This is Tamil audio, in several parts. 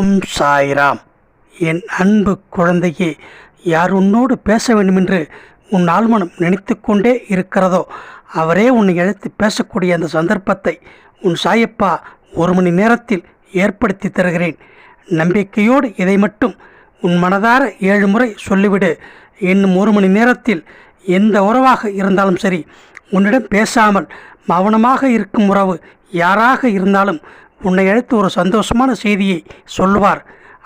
ஓம் சாய்ராம். என் அன்பு குழந்தையே யார் உன்னோடு பேச வேண்டுமென்று உன் ஆழ்மனம் நினைத்து கொண்டே இருக்கிறதோ அவரே உன்னை அழைத்து பேசக்கூடிய அந்த சந்தர்ப்பத்தை உன் சாயப்பா ஒரு மணி நேரத்தில் ஏற்படுத்தி தருகிறேன். நம்பிக்கையோடு இதை மட்டும் உன் மனதார ஏழு முறை சொல்லிவிடு. இன்னும் ஒரு மணி நேரத்தில் எந்த உறவாக இருந்தாலும் சரி உன்னிடம் பேசாமல் மௌனமாக இருக்கும் உறவு யாராக இருந்தாலும் உன்னை அழைத்து ஒரு சந்தோஷமான செய்தியை சொல்லுவார்.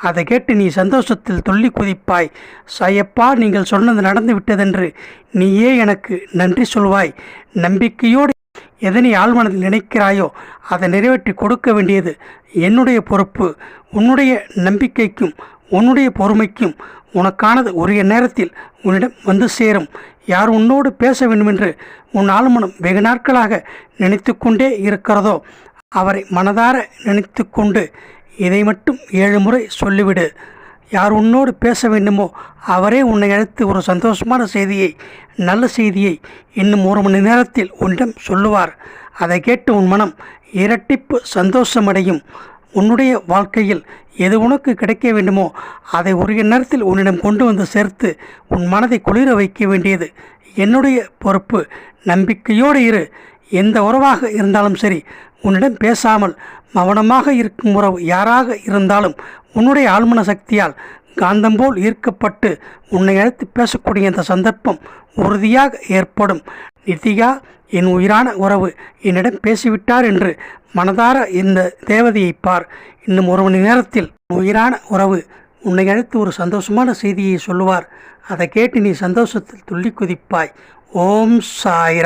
அதை கேட்டு நீ சந்தோஷத்தில் துள்ளி குதிப்பாய். சாயப்பா நீங்கள் சொன்னது நடந்து விட்டதென்று நீயே எனக்கு நன்றி சொல்வாய். நம்பிக்கையோடு எதனை ஆழ்மனதில் நினைக்கிறாயோ அதை நிறைவேற்றி கொடுக்க வேண்டியது என்னுடைய பொறுப்பு. உன்னுடைய நம்பிக்கைக்கும் உன்னுடைய பொறுமைக்கும் உனக்கானது உரிய நேரத்தில் உன்னிடம் வந்து சேரும். யார் உன்னோடு பேச வேண்டுமென்று உன் ஆழ்மனம் வெகு நாட்களாக நினைத்து கொண்டே இருக்கிறதோ அவரை மனதார நினைத்து கொண்டு இதை மட்டும் ஏழு முறை சொல்லிவிடு. யார் உன்னோடு பேச வேண்டுமோ அவரே உன்னை அழைத்து ஒரு சந்தோஷமான செய்தியை நல்ல செய்தியை இன்னும் ஒரு மணி நேரத்தில் உன்னிடம் சொல்லுவார். அதை கேட்டு உன் மனம் இரட்டிப்பு சந்தோஷமடையும். உன்னுடைய வாழ்க்கையில் எது உனக்கு கிடைக்க வேண்டுமோ அதை உரிய நேரத்தில் உன்னிடம் கொண்டு வந்து சேர்த்து உன் மனதை குளிர வைக்க வேண்டியது என்னுடைய பொறுப்பு. நம்பிக்கையோடு இரு. எந்த உறவாக இருந்தாலும் சரி உன்னிடம் பேசாமல் மௌனமாக இருக்கும் உறவு யாராக இருந்தாலும் உன்னுடைய ஆழ்மன சக்தியால் காந்தம் போல் ஈர்க்கப்பட்டு உன்னை அழைத்து பேசக்கூடிய இந்த சந்தர்ப்பம் உறுதியாக ஏற்படும். நித்திகா என் உயிரான உறவு என்னிடம் பேசிவிட்டார் என்று மனதார இந்த தேவதையை பார். இன்னும் ஒரு மணி நேரத்தில் உயிரான உறவு உன்னை அழைத்து ஒரு சந்தோஷமான செய்தியை சொல்லுவார். அதை கேட்டு நீ சந்தோஷத்தில் துள்ளி குதிப்பாய். ஓம் சாய்ரா.